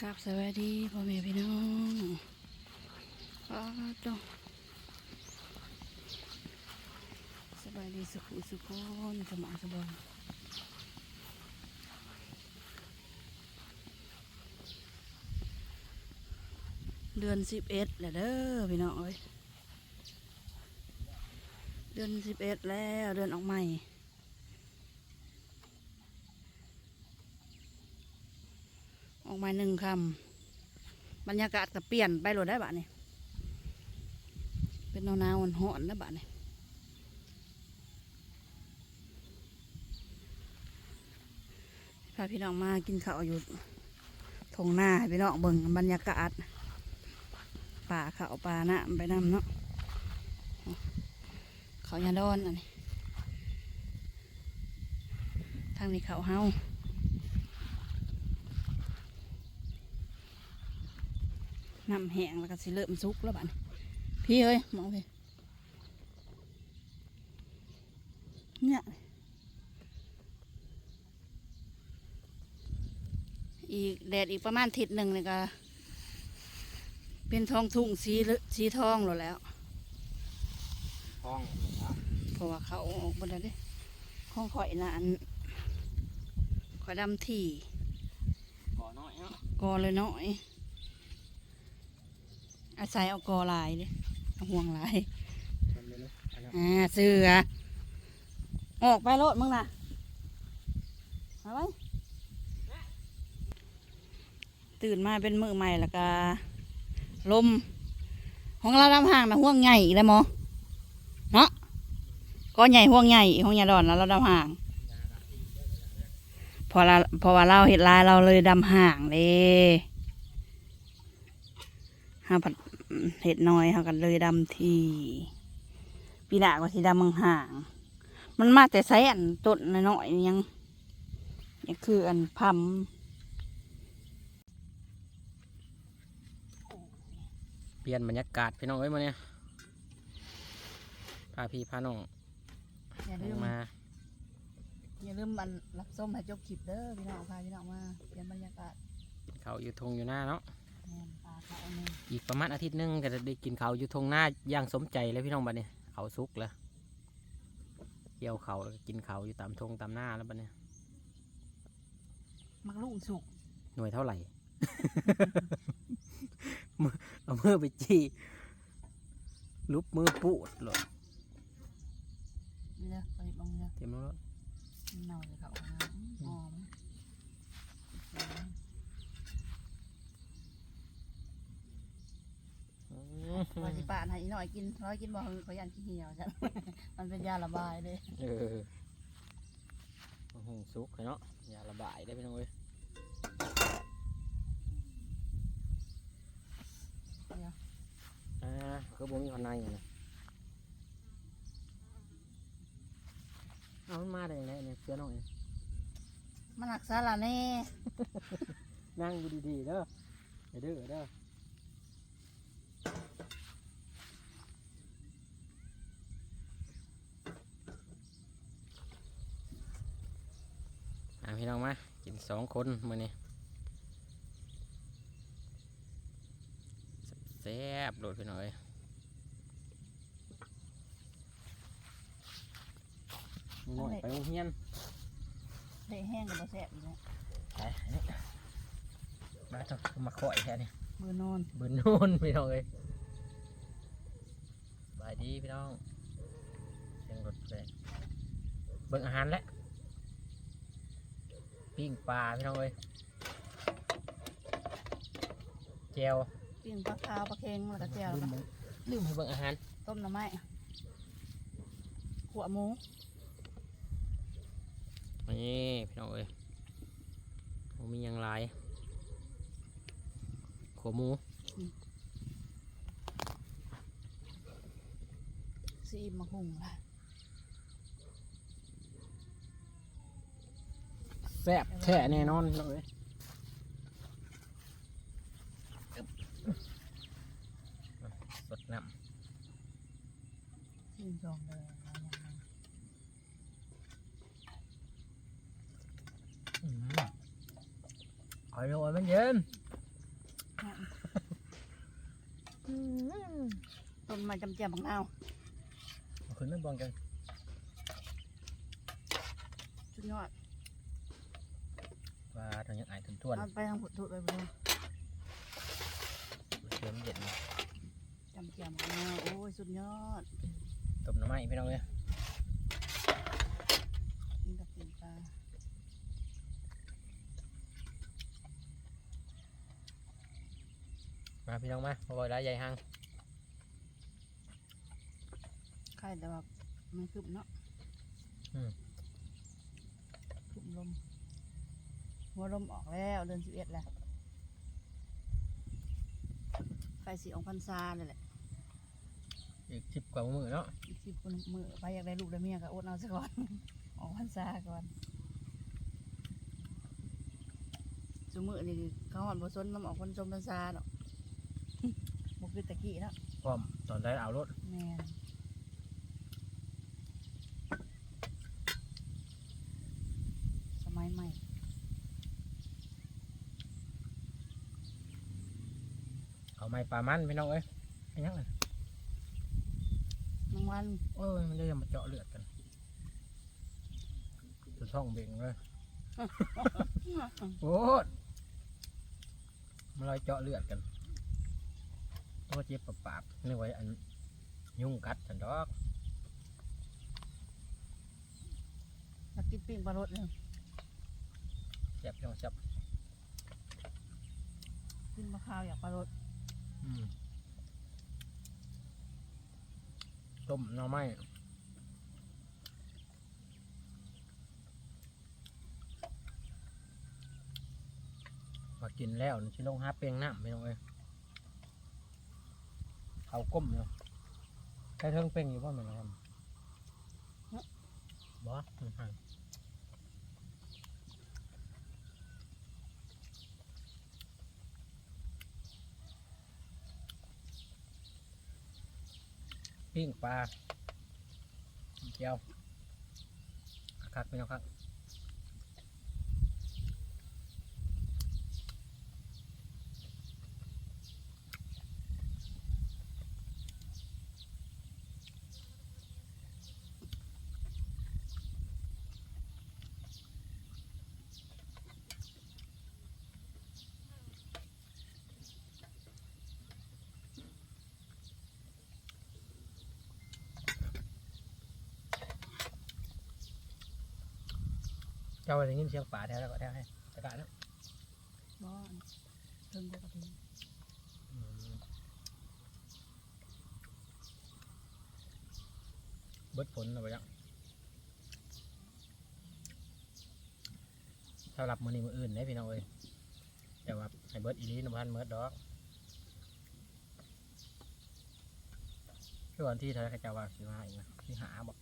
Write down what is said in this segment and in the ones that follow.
ครับสวัสดีพ่อแม่พี่น้องป้าจ้องสบายดีสุขสุขคนสมองสบายเดือนสิบเอ็ดแล้วเด้อพี่น้องเอ้ยเดือนสิบเอ็ดแล้วเดือนออกใหม่ ออกมาหนึ่งคำบรรยากาศก็เปลี่ยนไปโหลดได้บะนี่เป็นหนาวๆหอนๆนะบะนี่พาพี่น้องมากินข้าวอยู่ทงหน้าพี่น้องเบิ่งบรรยากาศป่าเขาป่านะไปนำเนาะเขายาดอนอันนี้ทางนี้เขาเฮา น้ำแห้งแล้วก็สิเริ่มสุกแล้วบ้านพี่เอ้ยมองพี่เนี่ยอีกแดดอีกประมาณทิศหนึ่งนี่ก็เป็นทองทุ่งสีเหลืสีทองแล้วแหล้วห้องเพราะว่าเขาออกบนนั้นเด้ข้องข่อยนะอันข่อยดำที่ก่อน้อยเนาะกอเลยน้อย อาศัยเอากอลายเด้เอาห่วงลายทำเลยนะอันนั้นอ่าเสือออกไปโลดมึงนะเอาไว้ตื่นมาเป็นมือใหม่แล้วก็ลม ของเราดำห่างนะห่วงใหญ่เลยหมอเนาะก็ใหญ่ห่วงใหญ่ห่วงใหญ่ดอนแล้วเราดำห่างพอเราพอว่าเราเห็ดลายเราเลยดำห่างเลยห้าผัด เห็ดน้อยเขากันเลยดำทีปีหน้าก็สิดำห่างๆมันมาแต่ไซอันต้นน้อยๆนี่ยังยังคืออันพัมเปลี่ยนบรรยากาศพี่น้องเอ้ยมาเนี่ยพาพี่พาน้องอย่าลืมมา อย่าลืมมันรับส้มให้จบคลิปเด้อพี่น้องพาพี่น้องมาเปลี่ยนบรรยากาศกินข้าวอยู่ทงอยู่หน้าเนาะ แม่นปลาเขาเอาหนึ่งอีกประมาณอาทิตย์หนึงก็จะได้กินข้าวอยู่ทงหน้าอย่างสมใจเลยพี่น้องบัดนี้ข้าวสุกแล้วเกี่ยวข้าวแล้วก็กินข้าวอยู่ตามทงตามหน้าแล้วบัดนี้มักลูกสุกหน่วยเท่าไหร่มือเอามือไปจี้ลุบมือปูดเลยนี่เด้อไปบางเด้อเต็มแล้วเน่าเลยเขาเอามาอืมหอม ว่าสิปานให้อีน้อยกินร้อยกินบ่เขายันขี้เหี่ยวจ้ะ มันเป็นยาระบายเลยเออโอ้โหสุกเลยเนาะอย่าระบายได้พี่น้องเอ้ยเดี๋ยวอ่าคือบ่มีคนในอยู่นะเอามันมาได้ยังไงเนี่ยเสื้อน้องเองมันหักษาละแน่ นั่งอยู่ดีๆเด้ออย่าดื้อเด้ออ่าพี่น้องมากิน สองคนมื้อนี้แซ่บๆโดดพี่น้องเอ้ยน้อยไปโรงเรียนเละแห้งกับบ่แซ่บอีกแล้วไปอันนี้มาต้องมาข่อยแค่นี้มือนอนบืนนู่นพี่น้องเอ้ยสบายดีพี่น้องเสียงรถเลยเบิ่งอาหารแล้ว ปิ้งปลาพี่น้องเอ้ยแจวปิ้งปลาขาวปลาเค็งแล้วก็แจ่วลืแล้วมก็เบิ่งลืมให้เบิ่งอาหารต้มหน่อไม้ขัวหมูนี่พี่น้องเอ้ยโอ้มีหยังหลายขัวหมูซีอิ๊มมะฮุ่งล่ะ แซ่บแท้แน่นอนพี่น้องเอ้ยสดน้ำซีอิ๊มจองเลยเอาอย่างนั้นอืมอร่อยมันเย็นต้นไม้จำเจียมบักนาวเอาขึ้นนั่งบองกัน สุดยอด ว่าทางยังไอถึงทวนเอาไปทางผุดถุดไปบ่เชื่อมเย็นจำเจียมบักนาวโอ้ย สุดยอดต้มน้ำไม้พี่น้องเลยกินกับกินปลามาพี่น้องมาพอบ่ได้ใหญ่ห้างไข่แต่ว่ามันคืบเนาะอืมคืบลม หัวลมออกแล้วเดือนสิบเอ็ดแล้วไข่สีองพันซาเลยแหละอีกสิบกว่ามือเนาะอีกสิบคนมือไปอยากได้ลูกได้เมียก็อดเอาซะก่อน ออกพรรษาก่อนสมือนี่เขาหอนบ่ซนน้ำออกคนชมพรรษาเนาะบ่คือตะกี้เนาะพร้อมตอนได้เอารถแม่นสมัยใหม่ เอาไม้ปลามันพี่น้องเอ้ยเป็นยังไงบางวันโอ้ยมันเลยมาเจาะเลือดกันจนท้องเบ่งเลยโอ้ยมันลอยเจาะเลือดกันตัวเจ็บปากปากๆนึกไว้อันยุ่งกัดฉันดอกนักกินปิ้งปลารสเลยแซ่บพี่น้องแซ่บกินมะขาวอยากปลารสอืม ต้มหน่อไม้มากินแล้วนี่ชิลงหาเปียงน้ำไม่ต้องเอ้ยเขาก้มเนาะใช้เทิงเปียงอยู่บ้านไหมครับบ่อืมฮ ปิ้งปลาเจียวคักไปแล้วครับ เจ้าได้ยินเสียงป่าแท้แล้วก็แท้ให้ตะกะแล้วบ่เพิ่งปกติเบิดผลเอาไปยังสำหรับมือนี้มืออื่นได้พี่น้องเอ้ยแต่ว่าให้เบิดอีหลีนพันเมิดดอกคือวันที่เธอเขาเจะว่าสิมาอีกนะที่หาบอก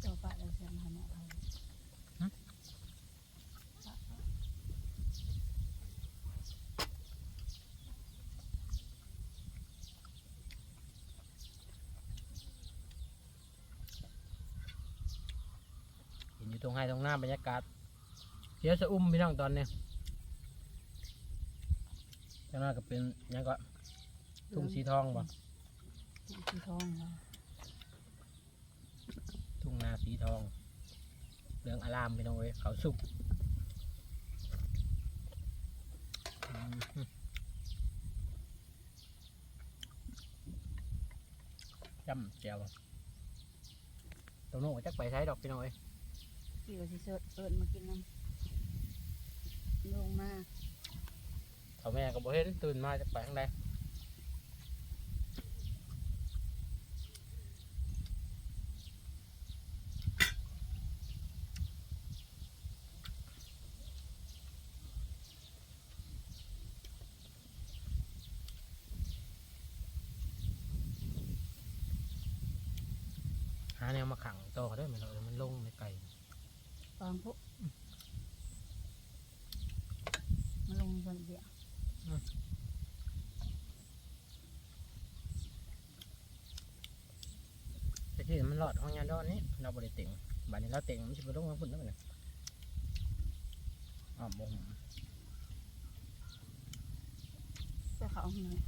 เจ้าปลาได้เสียงมาแม่ไทย เห็น อยู่ตรงให้ตรงหน้าบรรยากาศเสียสะอุ้มพี่น้องตอนนี้ข้างหน้าก็เป็นหยังก็ทุ่งสีทองบ่สีทองเหรอทุ่งนาสีทองเหลืองอารามพี่น้องเอ้ยเขาสุกอืมจำแจวตรงโน้นก็จักไปใช้ดอกพี่น้องเอ้ย พี่ก็สิเสิร์ชเอิญมากินน้ำลงมาเขาแม่ก็บ่เห็นตื่นมาจะไปทางใดหาแนวมาขังโตเขาได้ไหมเรามันลงในไก่ ฟางพวกมาลงส่วนเดียวตะที่มันหลอดห้องยาดอนนี้เราบริเต็งบัดนี้เราเต็งมันจะไปลงมาพุ่นแล้วมันอ๋อบ่งใส่เขาเอาหน่อย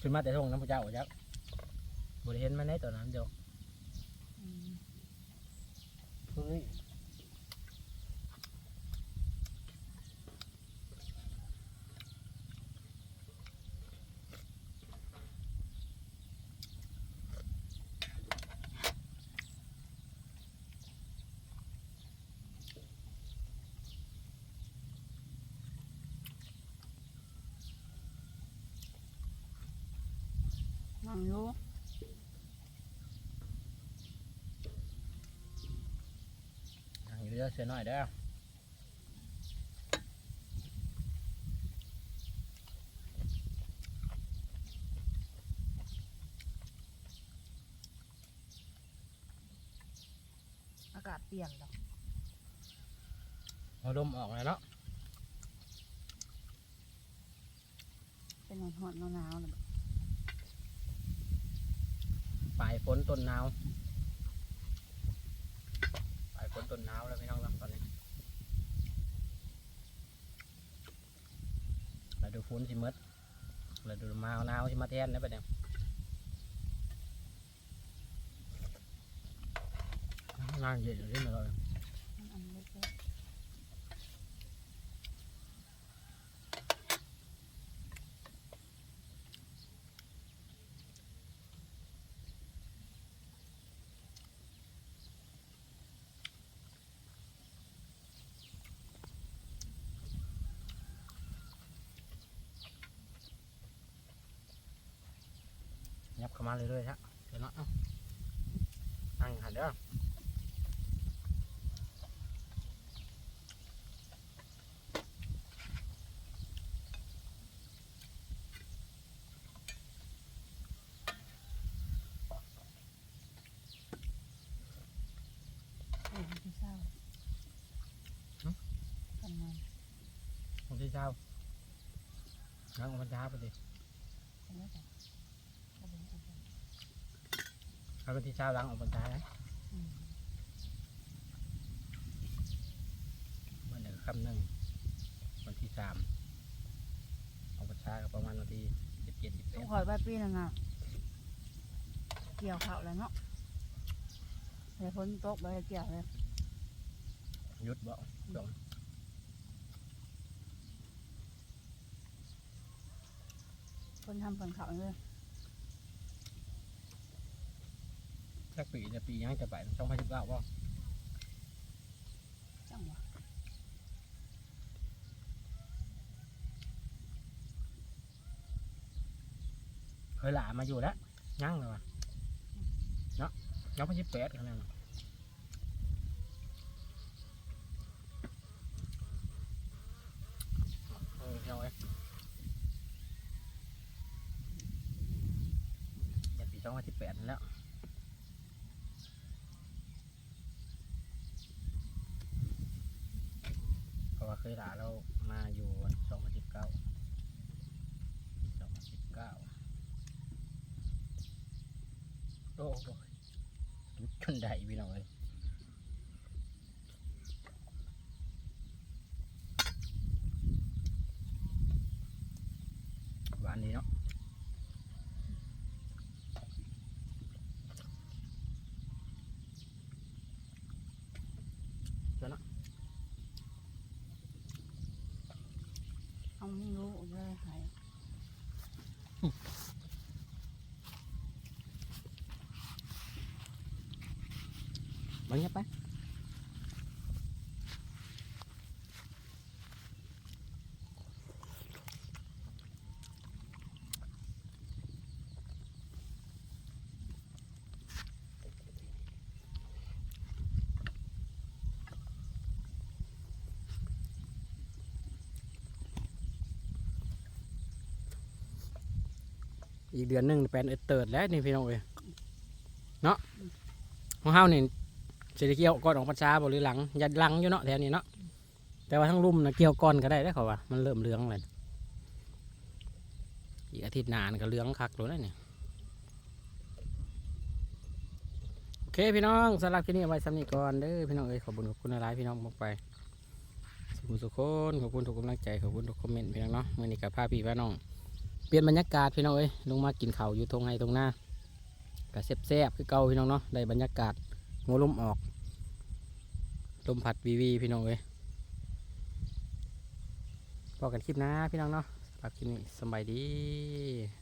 ขึ้นมาแต่ทงน้ำพระเจ้าจักบริเห็นมันในตอนนั้นเดียว อืม เฮ้ยนั่งอยู่ ทางอยู่ เสียหน่อยเด้ออากาศเปลี่ยนแล้วเอาลมออกเลยเนาะเป็นหอนหอนหนาวๆเลยปลายฝนต้นหนาวปลายฝนต้นหนาวแล้วพี่น้องเราตอนนี้เรา ดูฝนสิมดเราดูมาวหนาวสิมาแทนนะปะเนี่ยนางเย็นอยู่ที่มันเรา อันเล็ก ยับ เข้ามาเรื่อยๆฮะเดี๋ยวเนาะเอ้านั่งหันเด้อๆโอ้ยที่เศร้าทำไมวันที่เช้านั่งวันเช้าไปดิ ทำไมจ้ะเอาไปเอาไป เอาวันที่เช้าล้างออกวันเช้านะอืมวันหนึ่งคำหนึ่งวันที่สามออกวันเช้าก็ประมาณวันที่สิบเจ็ดสิบแปต้องดคอยใบปีนั่นน่ะเกี่ยวเขาแล้วเนาะเดี๋ยวฝนตกไปเกี่ยวเลยหยุดบ่ดอกคนทำฝนเขาเลย สักปีจะปียังจะไปต้องพันสิบเก้าบ่จังหวะเคยหลามาอยู่แล้วยั่งเลยวะเนาะยังพันสิบแปดขนาดนั้นเออเอาไว้อย่าปีสองพันสิบแปดแล้ว เคยหลาเรามาอยู่สองพันสิบเก้าสองพันสิบเก้าโอ้โหยุดจนได้พี่น้องเลยหวานดีเนาะ เอา ไม่รู้เลยหายบางเงียบไป อีกเดือนหนึ่งเป็นเอเติร์ดแล้วนี่พี่น้องเอ้ยเนาะของเฮานี่เศรษฐกิจก่อนของประชาบหรือหลังยัดหลังอยู่เนาะแถวนี้เนาะแต่ว่าทั้งรุ่มนะเกี่ยวก้อนก็ได้ได้เขาว่ามันเริ่มเหลืองเลยอีกอาทิตย์นานก็เหลืองคักแล้วนี่โอเคพี่น้องสำหรับที่นี่ไว้สำนีก่อนเด้อพี่น้องเอ้ยขอบคุณขอบคุณหลายพี่น้องมากไปขอบคุณทุกคนขอบคุณทุกกำลังใจขอบคุณทุกคอมเมนต์พี่น้องเนาะมื่อนี้กับพาพี่พี่น้อง เปลี่ยนบรรยากาศพี่น้องเอ้ยลงมากินเข่าอยู่ตรงไห้ตรงหน้ากับแซ่บๆคือเก่าพี่น้องเนาะได้บรรยากาศหัวลมออกลมผัดวีวีพี่น้องเอ้ยพอกันคลิปนะพี่น้องเนาะสำหรับคลิปนี้สบายดี